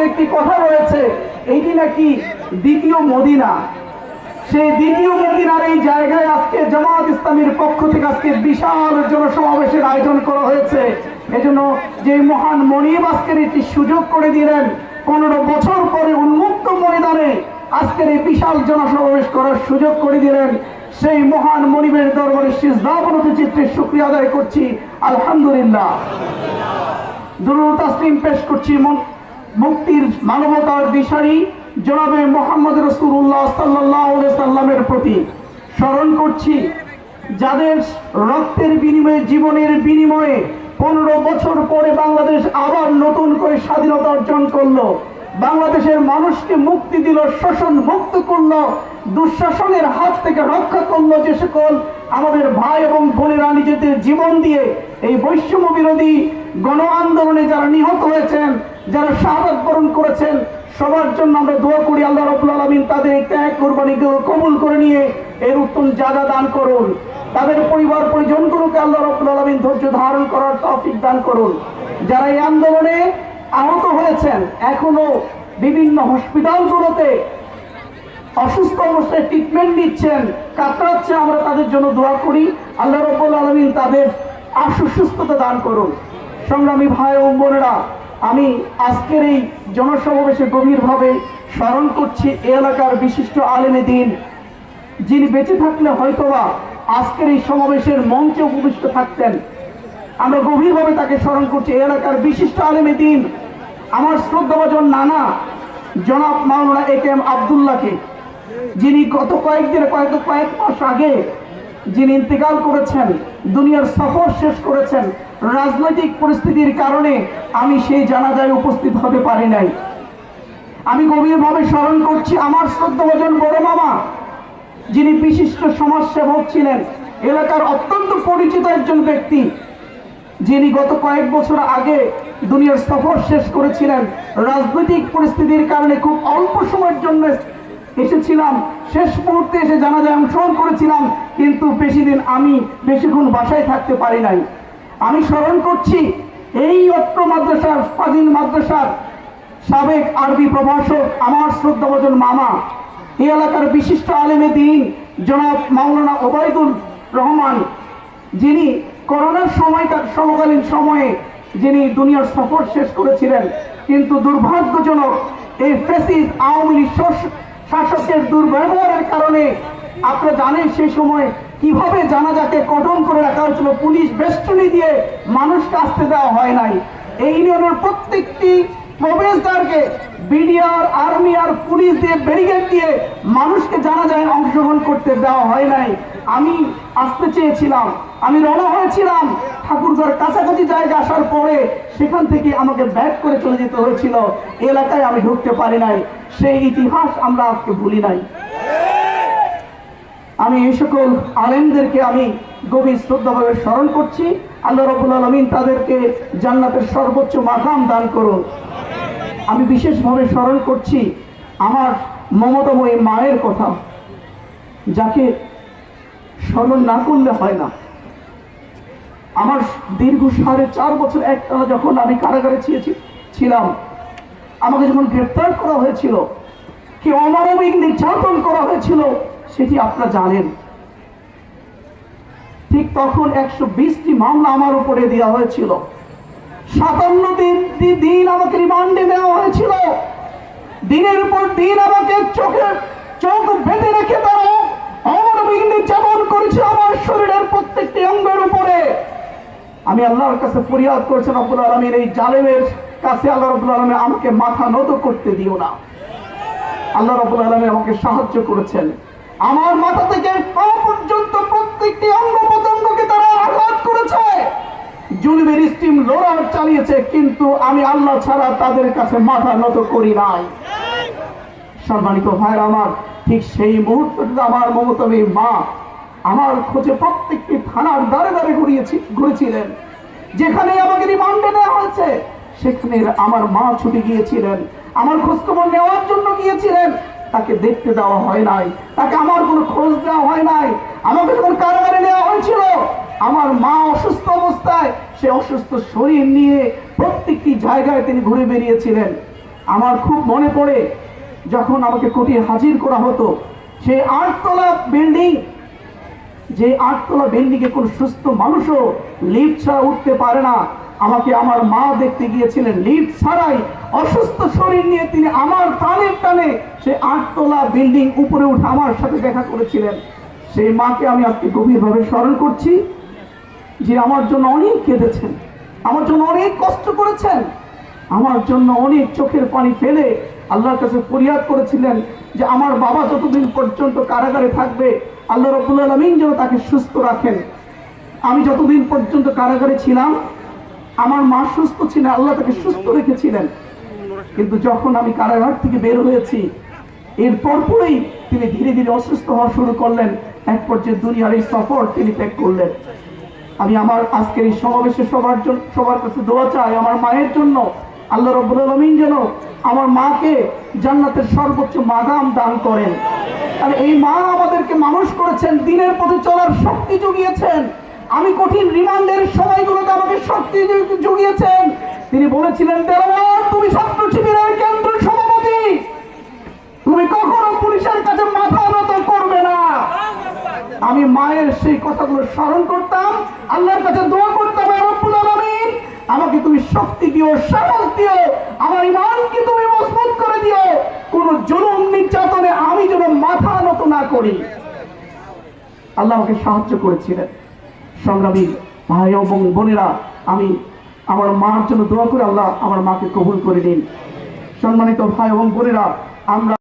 সম্পর্কে একটি কথা রয়েছে এইটি নাকি দ্বিতীয় মদিনা? সেই দ্বিতীয় মদিনার এই জায়গায় আজকে জামাত ইসলামের পক্ষ থেকে আজকে বিশাল জনসমাবেশের আয়োজন করা হয়েছে। এজন্য যে মহান মনিব আজকের একটি সুযোগ করে দিলেন, পনেরো বছর পরে উন্মুক্ত ময়দানে আজকের এই বিশাল জনসমাবেশ করার সুযোগ করে দিলেন। সেই মহান মনিবের দরবারে সিজদাবনত চিত্রে শুক্রিয়া আদায় করছি। আলহামদুলিল্লাহ। দুরুদ তাসলিম পেশ করছি। মুক্তির মানবতার দিশারি জনাবে মোহাম্মদ রসুল্লাহ সাল্লাহ সাল্লামের প্রতি। স্মরণ করছি, যাদের রক্তের বিনিময়ে, জীবনের বিনিময়ে পনেরো বছর পরে বাংলাদেশ আবার নতুন করে স্বাধীনতা অর্জন করল। বাংলাদেশের মানুষকে মুক্তি দিল, শোষণ মুক্ত করল, দুঃশাসনের হাত থেকে রক্ষা করল যে সকল আমাদের ভাই এবং বোনেরা নিজেদের জীবন দিয়ে এই বৈষম্য বিরোধী গণ আন্দোলনে যারা নিহত হয়েছেন যারা শাহাদ বরণ করেছেন, সবার জন্য আমরা দোয়া করি, আল্লাহ রবুল আলমিন তাদের এই ত্যাগ কোরবানিকে কবুল করে নিয়ে এর উত্তম জায়গা দান করুন। তাদের পরিবার পরিজনগুলোকে আল্লাহ রবুল আলমিন ধৈর্য ধারণ করার তৌফিক দান করুন। যারা এই আন্দোলনে আহত হয়েছেন, এখনও বিভিন্ন হসপিটালগুলোতে অসুস্থ অবস্থায় ট্রিটমেন্ট নিচ্ছেন কাতরাচ্ছে আমরা তাদের জন্য দোয়া করি। আল্লাহ রব্বুল আলমিন তাদের আশু সুস্থতা দান করুন। সংগ্রামী ভাই ও বোনেরা আমি আজকের এই জনসমাবেশে গভীরভাবে স্মরণ করছি এলাকার বিশিষ্ট আলেমে দিন, যিনি বেঁচে থাকলে হয়তোবা আজকের এই সমাবেশের মঞ্চে উপবিষ্ট থাকতেন। আমরা গভীরভাবে তাকে স্মরণ করছি এলাকার বিশিষ্ট আলেমে দিন, আমার শ্রদ্ধাভাজন নানা জনাব মাওলানা এ কে এম আবদুল্লাহকে, যিনি গত কয়েকদিন, কয়েক কয়েক মাস আগে যিনি ইন্তেকাল করেছেন দুনিয়ার সফর শেষ করেছেন। রাজনৈতিক পরিস্থিতির কারণে আমি সেই জানাজায় উপস্থিত হতে পারি নাই। আমি গভীরভাবে স্মরণ করছি আমার শ্রদ্ধাভাজন বড় মামা, যিনি বিশিষ্ট সমাজসেবক ছিলেন। এলাকার অত্যন্ত পরিচিত একজন ব্যক্তি, যিনি গত কয়েক বছর আগে দুনিয়ার সফর শেষ করেছিলেন। রাজনৈতিক পরিস্থিতির কারণে খুব অল্প সময়ের জন্য এসেছিলাম, শেষ মুহূর্তে এসে জানা যায় অংশগ্রহণ করেছিলাম, কিন্তু বেশি দিন আমি বেশিক্ষণ বাসায় থাকতে পারি নাই। আমি স্মরণ করছি, এই অত্র মাদ্রাসার ফাজিল মাদ্রাসার সাবেক আরবি প্রভাষক, আমার শ্রদ্ধাভজন মামা। এই এলাকার বিশিষ্ট আলেমে দিন, জনাব মাওলানা ওবায়দুল রহমান, যিনি করোনার সময়কার সমকালীন সময়ে যিনি দুনিয়ার সফর শেষ করেছিলেন, কিন্তু দুর্ভাগ্যজনক এই ফেসিস আওয়ামী লীগ শাসকের দুর্ব্যবহারের কারণে, আপনারা জানেন সেই সময় কীভাবে জানাজাকে কটন করে রাখা হয়েছিল, পুলিশ বেষ্টনী দিয়ে মানুষকে আসতে দেওয়া হয় নাই। এই ইউনিয়নের প্রত্যেকটি প্রবেশদ্বারকে বিডিআর, আর্মি আর পুলিশ দিয়ে ব্যারিকেড দিয়ে মানুষকে জানা যায় অংশগ্রহণ করতে দেওয়া হয় নাই। আমি আসতে চেয়েছিলাম, আমি রওনা হয়েছিলাম। ঠাকুরঘর কাছাকাছি জায়গা আসার পরে সেখান থেকে আমাকে ব্যাক করে চলে যেতে হয়েছিল। এলাকায় আমি ঢুকতে পারি নাই। সেই ইতিহাস আমরা আজকে ভুলি নাই। আমি এই সকল আলেমদেরকে আমি গভীর শ্রদ্ধাভাবে স্মরণ করছি। আল্লাহ রবুল আলমিন তাদেরকে জান্নাতের সর্বোচ্চ মাকাম দান করুন। আমি বিশেষভাবে স্মরণ করছি আমার মমতাময়ী মায়ের কথা, যাকে স্মরণ না করলে হয় না। আমার দীর্ঘ সাড়ে চার বছর একটানা যখন আমি কারাগারে ছিয়েছি, ছিলাম, আমাকে যখন গ্রেপ্তার করা হয়েছিল, কি অমানবিক নির্যাতন করা হয়েছিল, সেটি আপনারা জানেন। ঠিক তখন একশো বিশটি মামলা আমার উপরে দেওয়া হয়েছিল। সাতান্ন দিন দিন আমাকে রিমান্ডে নেওয়া হয়েছিল। দিনের পর দিন আমাকে চোখে, চোখ বেঁধে রেখে তারা অমানবিক নির্যাতন করেছে আমার শরীরের প্রত্যেকটি অঙ্গের উপরে। আমি আল্লাহর কাছে ফরিয়াদ করেছেন আব্দুল আলমীর এই জালেমের কাছে আল্লাহ রবুল আলমী আমাকে মাথা নত করতে দিও না। আল্লাহ রবুল আলমী আমাকে সাহায্য করেছেন। আমার মাথা থেকে পা পর্যন্ত প্রত্যেকটি অঙ্গ প্রত্যঙ্গকে তারা আঘাত করেছে। জুলুমের স্টিম লোড়ার চালিয়েছে, কিন্তু আমি আল্লাহ ছাড়া তাদের কাছে মাথা নত করি নাই। সম্মানিত ভাইয়ের আমার, ঠিক সেই মুহূর্তটিতে আমার মমতামী মা আমার খোঁজে প্রত্যেকটি থানার দ্বারে দ্বারে ঘুরিয়েছি, ঘুরেছিলেন। যেখানে আমাকে রিমান্ডে নেওয়া হয়েছে, সেখানে আমার মা ছুটে গিয়েছিলেন। আমার খোঁজখবর নেওয়ার জন্য গিয়েছিলেন। তাকে দেখতে দেওয়া হয় নাই। তাকে আমার কোনো খোঁজ দেওয়া হয় নাই। আমাকে যখন কারাগারে নেওয়া হয়েছিল, আমার মা অসুস্থ অবস্থায়, সে অসুস্থ শরীর নিয়ে প্রত্যেকটি জায়গায় তিনি ঘুরে বেরিয়েছিলেন আমার খুব মনে পড়ে, যখন আমাকে কোর্টে হাজির করা হতো, সেই আটতলা বিল্ডিং যে আটতলা বিল্ডিংয়ে কোনো সুস্থ মানুষও লিফট ছাড়া উঠতে পারে না। আমাকে আমার মা দেখতে গিয়েছিলেন, লিফট ছাড়াই অসুস্থ শরীর নিয়ে তিনি আমার প্রাণের টানে সে আটতলা বিল্ডিং উপরে উঠে আমার সাথে দেখা করেছিলেন। সেই মাকে আমি আজকে গভীরভাবে স্মরণ করছি যে আমার জন্য অনেক কেঁদেছেন, আমার জন্য অনেক কষ্ট করেছেন, আমার জন্য অনেক চোখের পানি ফেলে আল্লাহর কাছে ফরিয়াদ করেছিলেন যে আমার বাবা যতদিন পর্যন্ত কারাগারে থাকবে, আল্লাহ রব্বুল আলমিন যেন তাকে সুস্থ রাখেন। আমি যতদিন পর্যন্ত কারাগারে ছিলাম, আমার মা সুস্থ ছিলেন, আল্লাহ তাকে সুস্থ রেখেছিলেন। কিন্তু যখন আমি কারাগার থেকে বের হয়েছি, এর পরপরই তিনি ধীরে ধীরে অসুস্থ হওয়া শুরু করলেন। এক পর্যায়ে দুনিয়ার এই সফর তিনি ত্যাগ করলেন। আমি আমার আজকের এই সমাবেশে সবার জন্য সবার কাছে দোয়া চাই, আমার মায়ের জন্য। আল্লাহ রব্বুল আলমিন যেন আমার মাকে জান্নাতের সর্বোচ্চ মাদাম দান করেন। আর এই মা আমাদেরকে মানুষ করেছেন, দিনের পথে চলার শক্তি জুগিয়েছেন। আমি কঠিন রিমান্ডের সময়গুলোতে আমাকে শক্তি জুগিয়েছেন। তিনি বলেছিলেন তুমি ছাত্র শিবিরের কেন্দ্র সভাপতি। তুমি কখনো পুলিশের কাছে মাথা নত করবে না। আমি মায়ের সেই কথাগুলো স্মরণ করতাম, আল্লাহর কাছে দোয়া করতাম, "হে রব্বুল আমাকে তুমি শক্তি দিও, সাহস দিও, আমার ইমানকে তুমি মজবুত করে দিও। কোন জুলুম নির্যাতনে আমি যেন মাথা নত না করি। আল্লাহ আমাকে সাহায্য করেছিলেন। সংগ্রামী ভাই এবং বোনেরা, আমি আমার মার জন্য দোয়া করে আল্লাহ আমার মাকে কবুল করে দিন সম্মানিত ভাই এবং বোনেরা, আমরা